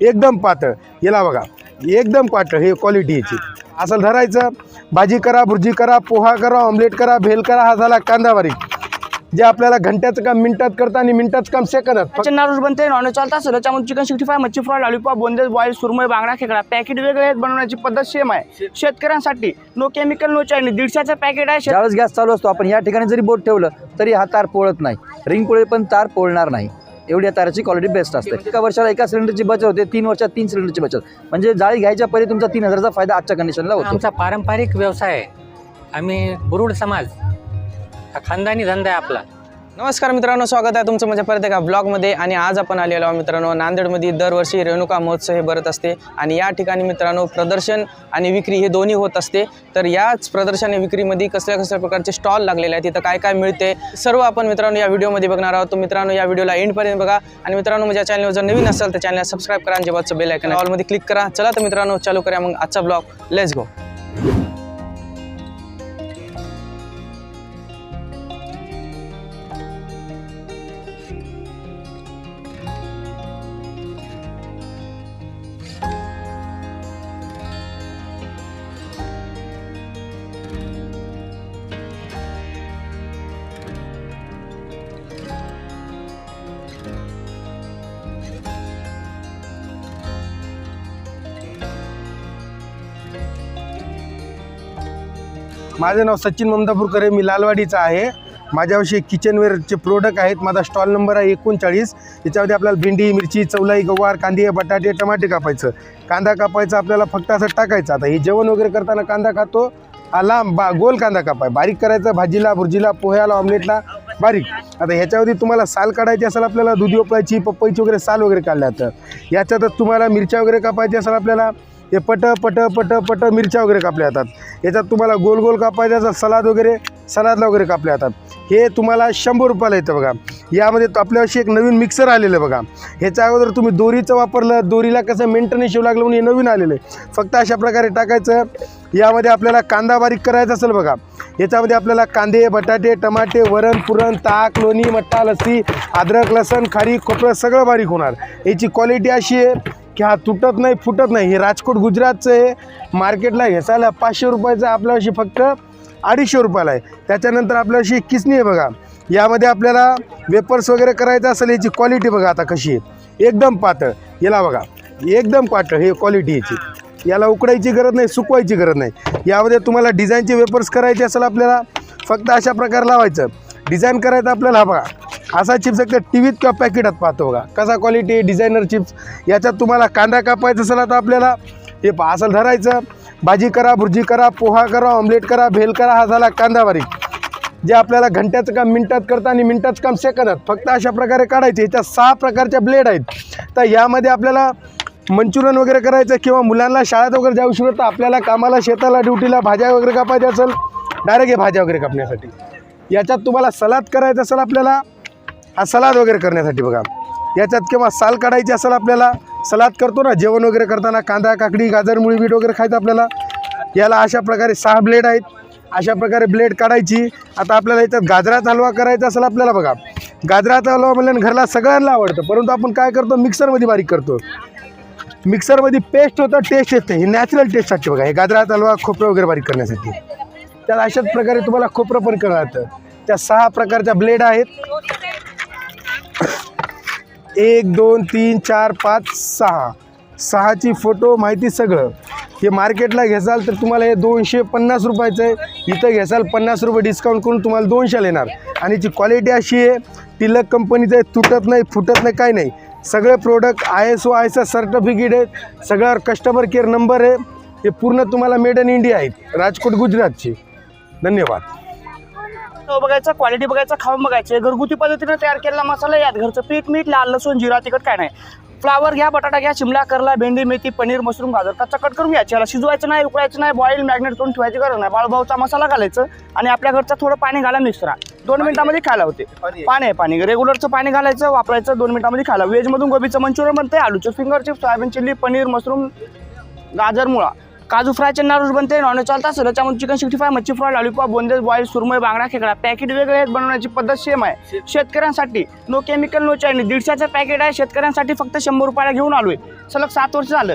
एकदम पातळ. याला बघा एकदम पातळ हे क्वालिटी याची. असं धरायचं भाजी करा भुर्जी करा पोहा करा ऑमलेट करा भेल करा हा झाला कांदा बारीक जे आपल्याला घंट्याचं काम मिनिटात करता आणि मिनिटाचं काम सेकंदात. फक्त चिकन रोज बनते नॉनव्हेज चालतं असेल त्याच्यामध्ये चिकन सिक्स्टी फाय मच्छी फ्राय लॉलीपॉप बोंदेज बॉईल सुरमई बांगडा खेकडा. पॅकेट वेगळे आहेत बनवण्याची पद्धत सेम आहे. शेतकऱ्यांसाठी नो केमिकल नो चायनी दीडशेचं पॅकेट आहे ज्यावेळेस गॅस चालू असतो आपण या ठिकाणी जरी बोट ठेवलं तरी हा तार पोळत नाही. रिंग पोळे पण तार पोळणार नाही. एवढी या ताराची क्वालिटी बेस्ट असते. एका वर्षाला एका सिलेंडरची बचत होते तीन वर्षात तीन सिलेंडरची बचत. म्हणजे जाळी घ्यायच्या पहिले तुमचा तीन हजारचा फायदा आजच्या कंडिशनला होतो. आमचा पारंपरिक व्यवसाय आहे. आम्ही बुरुड समाज हा खानदानी धंदा आहे आपला. नमस्कार मित्रांनो स्वागत आहे तुमचं माझ्या परत एका ब्लॉगमध्ये आणि आज आपण आलेलो आहोत मित्रांनो नांदेडमध्ये दरवर्षी रेणुका महोत्सव हे भरत असते. आणि या ठिकाणी मित्रांनो प्रदर्शन आणि विक्री हे दोन्ही होत असते. तर याच प्रदर्शन आणि विक्रीमध्ये कसल्या कसल्या प्रकारचे स्टॉल लागलेले आहेत तिथं काय काय मिळते सर्व आपण मित्रांनो या व्हिडिओमध्ये बघणार आहोत. मित्रांनो या व्हिडिओला एंडपर्यंत बघा. आणि मित्रांनो म्हणजे माझ्या चॅनलवर जर नवीन असेल तर चॅनलला सबस्क्राईब करा आणि जेव्हाचं बेल आयकन ऑलमध्ये क्लिक करा. चला तर मित्रांनो चालू करा मग आजचा ब्लॉग लेट्स गो माझं नाव सचिन ममदापूरकर आहे. मी लालवाडीचा आहे. माझ्याविषयी किचनवेअरचे प्रोडक्ट आहेत. माझा स्टॉल नंबर आहे एकोणचाळीस. याच्यामध्ये आपल्याला भेंडी मिरची चवलाई गवार कांदे बटाटे टमाटे कापायचं. कांदा कापायचा आपल्याला फक्त असं टाकायचं. आता हे जेवण वगैरे करताना कांदा खातो. आला लांब बा गोल कांदा कापाय. बारीक करायचा भाजीला भुर्जीला पोह्याला ऑमलेटला बारीक. आता ह्याच्यावरती तुम्हाला साल काढायची असेल आपल्याला दुधी ओपळायची पपईची वगैरे साल वगैरे काढल्या तर. याच्यातच तुम्हाला मिरच्या वगैरे कापायची असेल आपल्याला हे पट पट पट पट मिरच्या वगैरे कापल्या जातात. याच्यात तुम्हाला गोल गोल कापायचं असेल सलाद वगैरे सलादला वगैरे कापल्या जातात. हे तुम्हाला शंभर रुपयाला येतं बघा. यामध्ये तो आपल्याशी एक नवीन मिक्सर आलेलं आहे बघा. ह्याच्या अगोदर तुम्ही दोरीचं वापरलं दोरीला कसं मेंटेनन्स येऊ लागलं म्हणून हे नवीन आलेलं आहे. फक्त अशा प्रकारे टाकायचं. यामध्ये आपल्याला कांदा बारीक करायचा असेल बघा. याच्यामध्ये आपल्याला कांदे बटाटे टमाटे वरण पुरण ताक लोणी मट्टा लस्सी अद्रक लसण खारी खोबरं सगळं बारीक होणार. याची क्वालिटी अशी आहे. की हा तुटत नाही फुटत नाही. हे राजकोट गुजरातचं आहे. मार्केटला घेसायला पाचशे रुपयाचं आपल्याशी फक्त अडीचशे रुपयाला आहे. त्याच्यानंतर आपल्याशी किसणी आहे बघा. यामध्ये आपल्याला वेपर्स वगैरे करायचं असेल याची क्वालिटी बघा आता कशी आहे. एकदम पातळ. याला बघा. एकदम पातळ हे क्वालिटी याची. याला उकडायची गरज नाही सुकवायची गरज नाही. यामध्ये तुम्हाला डिझाईनचे वेपर्स करायचे असेल आपल्याला फक्त अशा प्रकारे लावायचं. डिझाईन करायचं आपल्याला हा बघा. असा चिप्स एक टी व्हीत किंवा पॅकेटात पाहतो बघा. कसा क्वालिटी डिझायनर चिप्स याच्यात तुम्हाला कांदा कापायचा असेल आता आपल्याला हे असं धरायचं. भाजी करा भुर्जी करा पोहा करा ऑमलेट करा भेल करा हा झाला कांदा बारीक जे आपल्याला घंट्याचं काम मिनटात करता आणि मिनटाचं काम सेकंदात फक्त अशा प्रकारे काढायचे. याच्यात सहा प्रकारच्या ब्लेड आहेत. तर यामध्ये आपल्याला मंचुरियन वगैरे करायचं किंवा मुलांना शाळेत वगैरे जाऊ शकत तर आपल्याला कामाला शेताला ड्युटीला भाज्या वगैरे कापायच्या असेल डायरेक्ट हे भाज्या वगैरे कापण्यासाठी. याच्यात तुम्हाला सलाद करायचं असेल आपल्याला हा सलाद वगैरे करण्यासाठी बघा. याच्यात किंवा साल काढायची असेल आपल्याला सलाद करतो ना जेवण वगैरे करताना कांदा काकडी गाजर मुळी बीट वगैरे खायचं आपल्याला. याला अशा प्रकारे सहा ब्लेड आहेत. अशा प्रकारे ब्लेड काढायची. आता आपल्याला याच्यात गाजराचा हलवा करायचा असेल आपल्याला बघा. गाजराचा हलवा म्हणल्यानं घरला सगळ्यांना आवडतं. परंतु आपण काय करतो? मिक्सरमध्ये बारीक करतो. मिक्सरमध्ये पेस्ट होतं टेस्ट येते हे नॅचरल टेस्टसाठी बघा. हे गाजराचा हलवा खोपरं वगैरे बारीक करण्यासाठी. त्यात अशाच प्रकारे तुम्हाला खोपरं पण करायचं त्या सहा प्रकारच्या ब्लेड आहेत. एक दोन तीन चार पाच सहा. सहाची फोटो माहिती सगळं. हे मार्केटला घेसाल तर तुम्हाला हे दोनशे पन्नास रुपयाचं आहे. इथं घेसाल पन्नास रुपये डिस्काउंट करून तुम्हाला दोनशेला येणार. आणि जी क्वालिटी अशी आहे तिलक कंपनीचं आहे तुटत नाही फुटत नाही काय नाही. सगळे product I S O I S certificate आहेत. सगळ्यावर कस्टमर केअर नंबर आहे. हे पूर्ण तुम्हाला मेड इन इंडिया आहेत. राजकोट गुजरातची. धन्यवाद. तो बघायचा क्वालिटी बघायचा खाऊन बघायचे. घरगुती पद्धतीने तयार केलेला मसाला यात घरचं पीठ मीठ लाल लसूण जिरा तिखट काय नाही. फ्लावर घ्या बटाटा घ्या शिमला करला भेंडी मेथी पनीर मशरूम गाजर कच्चा कट करून घ्यायची याला शिजवायचं नाही उकळायचं नाही बॉईल मॅग्नेट करून ठेवायची गरज नाही. बाळूभाऊचा मसाला घालायचं आणि आपल्या घरचं थोडं पाणी घाला मिक्स करा. दोन मिनिटामध्ये खायला होते. पाणी. आहे पाणी. रेग्युलरचं पाणी घालायचं वापरायचं दोन मिनिटामध्ये खायला. व्हेजमधून गोबीचं मंचुरियन बनते आलूचं finger chips soybean chilli paneer mushroom गाजर मुळा. काजू फ्रायचे नारूज बनते नॉनव्हेज चालतं असेल त्याच्यामध्ये चिकन सिक्स्टी फाय मच्छी फ्राय लॉलीपॉप बोंदेज बॉईल सुरमई बांगडा खेकडा. पॅकेट वेगळे आहेत बनवण्याची पद्धत सेम आहे. शेतकऱ्यांसाठी नो केमिकल नो चायनीज दीडशेचं पॅकेट आहे शेतकऱ्यांसाठी फक्त शंभर रुपयाला घेऊन आलोय. सलग सात वर्ष झालं.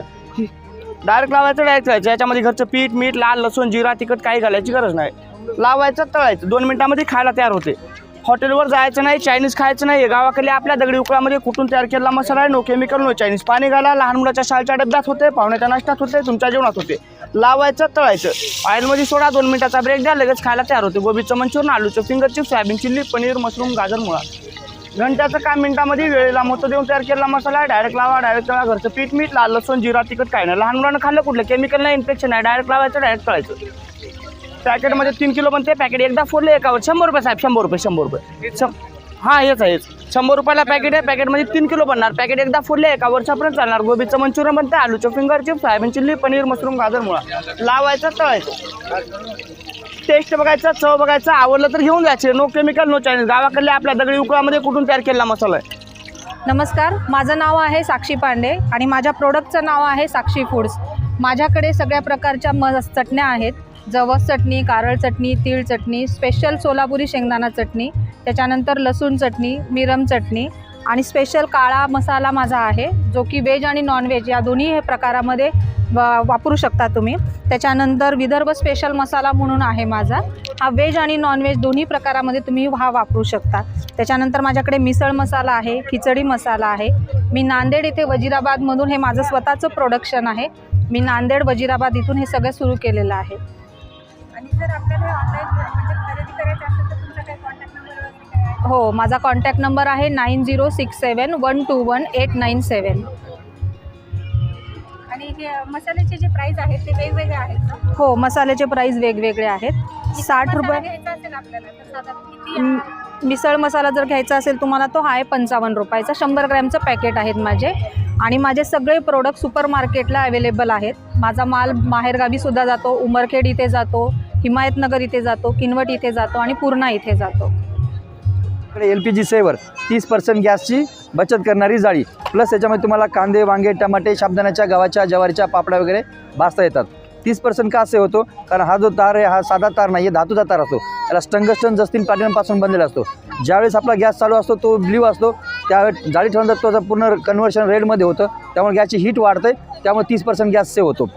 डायरेक्ट लावायचं डायरेक्ट करायचं याच्यामध्ये घरचं पीठ मीठ लाल लसूण जिरा तिखट काही घालायची गरज नाही. लावायचं तळायचं. दोन मिनिटामध्ये खायला तयार होते. हॉटेलवर जायचं नाही चायनीज खायचं नाही गावाकडे आपल्या दगडी उकळामध्ये कुठून तयार केलेला मसाला आहे नो केमिकल नो चायनीज पाणी घाला लहान मुलाच्या शाळेच्या डब्यात होते पाहुण्याच्या नाश्त्यात होते तुमच्या जेवणात होते. लावायचं तळायचं. ऑइलमध्ये सोडा दोन मिनिटाचा ब्रेक द्या लगेच खायला तयार होते. गोबीचं manchurian आलूचं finger chips soybean chilli paneer mushroom गाजर मुळा. घंट्याचं काम मिनिटामध्ये वेळेला मोठं देऊन तयार केलेला मसाला आहे डायरेक्ट लावा डायरेक्ट तळा घरचं पीठ मीठ लाल लसूण जिरा तिखट काय नाही. लहान मुलांना खाल्लं कुठलं? केमिकल नाही इन्फेक्शन नाही. डायरेक्ट लावायचं डायरेक्ट तळायचं. पॅकेटमध्ये तीन किलो बनते पॅकेट एकदा फोडले एकावर. शंभर रुपये साहेब शंभर रुपये शंभर रुपये. शं हां हेच आहे हेच. शंभर रुपयाला पॅकेट आहे पॅकेटमध्ये तीन किलो बनणार. पॅकेट एकदा फोडले एका वर्षापर्यंत चालणार. गोबीचं मंचुरियन बनते आलूचं finger chips soybean chilli paneer mushroom गाजर मुळा. लावायचं तळायचं. टेस्ट बघायचा चव बघायचं आवडलं तर घेऊन जायचे. नो केमिकल नो चायनीज गावाकडल्या आपल्या दगडी उकळामध्ये कुठून तयार केलेला मसाला आहे? नमस्कार माझं नाव आहे साक्षी पांडे आणि माझ्या प्रोडक्टचं नाव आहे साक्षी फूड्स माझ्याकडे सगळ्या प्रकारच्या म चटण्या आहेत. जवस चटणी कारळ चटणी तीळ चटणी स्पेशल सोलापुरी शेंगदाणा चटणी त्याच्यानंतर लसूण चटणी मिरम चटणी आणि स्पेशल काळा मसाला माझा आहे जो की व्हेज आणि नॉनव्हेज या दोन्ही हे प्रकारामध्ये वापरू शकता तुम्ही. त्याच्यानंतर विदर्भ स्पेशल मसाला म्हणून आहे माझा. हा व्हेज आणि नॉनव्हेज दोन्ही प्रकारामध्ये तुम्ही हा वापरू शकता. त्याच्यानंतर माझ्याकडे मिसळ मसाला आहे खिचडी मसाला आहे. मी नांदेड इथे वजिराबादमधून हे माझं स्वतःचं प्रोडक्शन आहे. मी नांदेड वजिराबाद इथून हे सगळं सुरू केलेलं आहे. आणि जर आपल्याला ऑनलाईन म्हणजे खरेदी करायचं असेल तर तुमचा काही कॉन्टॅक्ट नंबर वगैरे काय आहे? हो माझा कॉन्टॅक्ट नंबर आहे nine zero six seven one two one eight nine seven आणि हे मसाल्याचे जे प्राईस आहेत ते वेगवेगळे आहेत हो मसाल्याचे प्राईस वेगवेगळे आहेत. साठ मसाला रुपये घ्यायचा असेल आपल्याला? तर साधारण किती म- मिसळ मसाला जर घ्यायचा असेल तुम्हाला तो आहे पंचावन्न रुपयाचा. शंभर ग्रॅमचं पॅकेट आहेत माझे. आणि माझे सगळे प्रोडक्ट सुपर मार्केटला अवेलेबल आहेत. माझा माल माहेरगावीसुद्धा जातो उमरखेड इथे जातो. हिमायतनगर इथे जातो किनवट इथे जातो आणि पूर्णा इथे जातो. इकडे एल पी जी सेवर तीस पर्सेंट गॅसची बचत करणारी जाळी. प्लस त्याच्यामध्ये तुम्हाला कांदे वांगे टमाटे शाबदाण्याच्या गव्हाच्या ज्वारीच्या पापड्या वगैरे भाजता येतात. तीस पर्सेंट का असे होतो? कारण हा जो तार आहे हा साधा तार नाही आहे धातूचा तार असतो. त्याला स्टंगस्टन जस्तीन प्लॅटिनमपासून बनलेला असतो. ज्यावेळेस आपला गॅस चालू असतो तो ब्ल्यू असतो. त्यावेळेस जाळी ठेवून तो पूर्ण कन्व्हर्शन रेडमध्ये होतं. त्यामुळे गॅसची हीट वाढते. त्यामुळे तीस पर्सेंट गॅस सेव्ह होतो.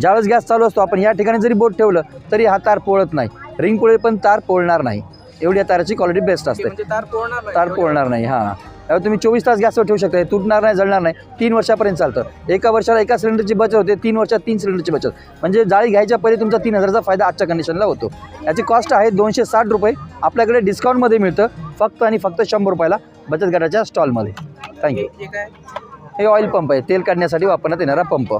ज्यावेळेस गॅस चालू असतो आपण या ठिकाणी जरी बोट ठेवलं तरी हा तार पोळत नाही. रिंग पोळे पण तार पोळणार नाही. एवढी या ताराची क्वालिटी बेस्ट असते. म्हणजे तार पोळणार नाही. तार पोळणार नाही हां. त्यामुळे तुम्ही चोवीस तास गॅसवर ठेवू शकता. तुटणार नाही जळणार नाही. तीन वर्षापर्यंत चालतं. एका वर्षाला एका सिलेंडरची बचत होते तीन वर्षात तीन सिलेंडरची बचत. म्हणजे जाळी घ्यायच्या पहिले तुमचा तीन हजाराचा फायदा आजच्या कंडिशनला होतो. याची कॉस्ट आहे दोनशे साठ रुपये. आपल्याकडे डिस्काउंटमध्ये मिळतं. फक्त आणि फक्त शंभर रुपयाला बचत गटाच्या स्टॉलमध्ये थँक्यू हे हे ऑइल पंप आहे. तेल काढण्यासाठी वापरण्यात येणारा पंप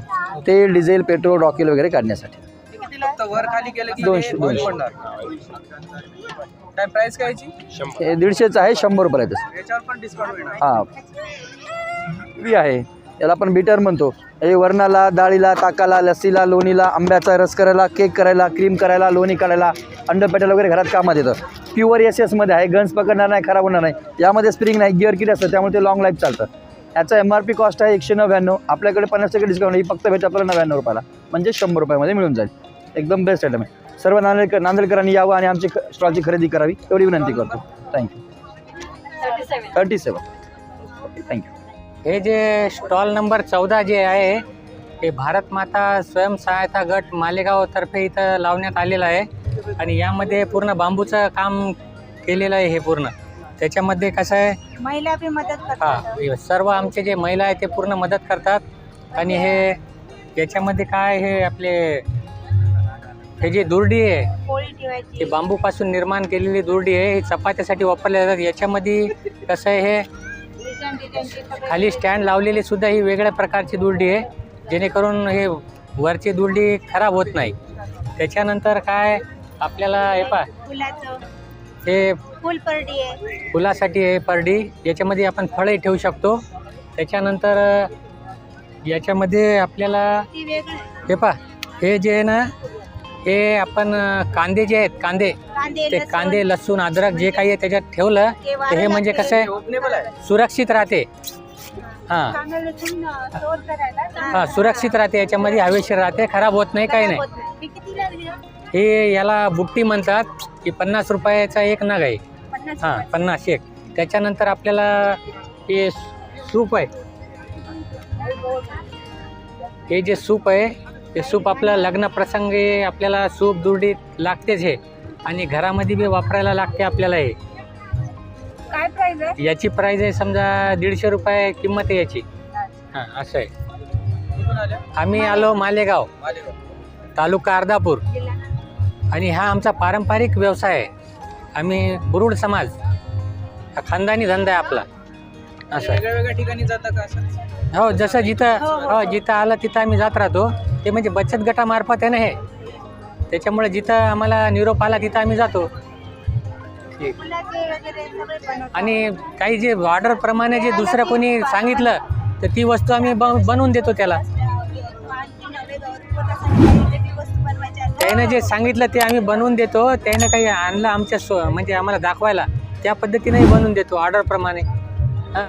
तेल डिझेल पेट्रोल रॉकेल वगैरे काढण्यासाठी. फक्त वर खाली केलं की दोनशे- दोनशे. पडणार. काय प्राइस काय याची? हे दीडशेचं आहे शंभर रुपयाला आहे याच्यावर पण डिस्काउंट मिळणार. हां. बी आहे. याला आपण बिटर म्हणतो. हे वरणाला डाळीला ताकाला लस्सीला लोणीला आंब्याचा रस करायला केक करायला क्रीम करायला लोणी काढायला अंड पेटायला वगैरे घरात कामात येतं. प्युअर एस एसमध्ये आहे. गन्स पकडणार नाही खराब होणार नाही. यामध्ये स्प्रिंग नाही गिअर किट असतं. त्यामुळे ते लॉंग लाईफ चालतं. याचा एम आर पी कॉस्ट आहे एकशे नव्याण्णव. आपल्याकडे पन्नास टक्के डिस्काउंट ही फक्त भेटतं आपल्याला नव्याण्णव रुपयाला. म्हणजे शंभर रुपयामध्ये मिळून जाईल. एकदम बेस्ट आयटम आहे. सर्व नांदेडकर नांदेडकरांनी यावं आणि आमची स्टॉलची खरेदी करावी एवढी विनंती करतो. Thank you thirty seven okay thank you हे जे स्टॉल नंबर चौदा जे आहे हे भारत माता स्वयंसहायता गट मालेगावतर्फे इथं लावण्यात आलेलं आहे. आणि यामध्ये पूर्ण बांबूचं काम केलेलं आहे हे पूर्ण. त्याच्यामध्ये कसं आहे? महिला बी मदत हा करतात. हे सर्व आमचे जे महिला आहे ते पूर्ण मदत करतात. आणि हे याच्यामध्ये काय हे आपले हे जे दुर्डी आहे पोळी ती ठेवायची बांबूपासून निर्माण केलेली दुर्डी आहे. ही चपात्यासाठी वापरल्या जातात. याच्यामध्ये कसं आहे हे? डिझाईन डिझाईनची सगळे खाली स्टँड लावलेली सुद्धा ही वेगळ्या प्रकारची दुर्डी आहे. जेणेकरून हे वरची दुर्डी खराब होत नाही. त्याच्यानंतर काय? आपल्याला हे पा फुलाचं. हे फुल परडी आहे. फुलासाठी आहे परडी याच्यामध्ये आपण फळही ठेवू शकतो. त्याच्यानंतर याच्यामध्ये आपल्याला ती वेगळी. हे पा हे जे आहे ना हे आपण कांदे जे आहेत कांदे कांदे ते लसूण, कांदे लसूण अद्रक जे काही आहे त्याच्यात ठेवलं ते तर हे म्हणजे. कसं आहे? सुरक्षित राहते. हां. कांदा लसूण स्टोअर करायला. हां सुरक्षित राहते याच्यामध्ये हवेशीर राहते खराब होत नाही काही नाही. हे कितीला? हे याला बुट्टी म्हणतात की पन्नास रुपयाचा एक नग आहे. हां. पन्नास एक. त्याच्यानंतर आपल्याला हे सूप आहे. हे जे सूप आहे ते सूप आपल्या लग्न प्रसंगी आपल्याला सूप दुर्डीत लागतेच हे. आणि घरामध्ये बी वापरायला लागते आपल्याला हे. काय प्राइस आहे? याची प्राईज आहे समजा दीडशे रुपये किंमत आहे याची. हां असं आहे. आम्ही आलो मालेगाव तालुका अर्धापूर. आणि हा आमचा पारंपरिक व्यवसाय आहे. आम्ही बुरुड समाज हा खानदानी धंदा आहे आपला. असं आहे. वेगळ्या ठिकाणी जाता का असं? हो जसं जिथं हो जिथं आलं तिथं आम्ही जात राहतो. ते म्हणजे बचत गटामार्फत आहे ना हे. त्याच्यामुळे जिथं आम्हाला निरोप आला तिथं आम्ही जातो. ठीक फुलाचे वगैरे सगळे बनवतात. आणि काही जे ऑर्डरप्रमाणे जे दुसरं कोणी सांगितलं तर ती वस्तू आम्ही ब- बनवून देतो त्याला. त्यानं जे सांगितलं ते आम्ही बनवून देतो. त्यानं काही आणलं आमच्या सो म्हणजे आम्हाला दाखवायला. त्या पद्धतीनेही बनवून देतो ऑर्डरप्रमाणे हां.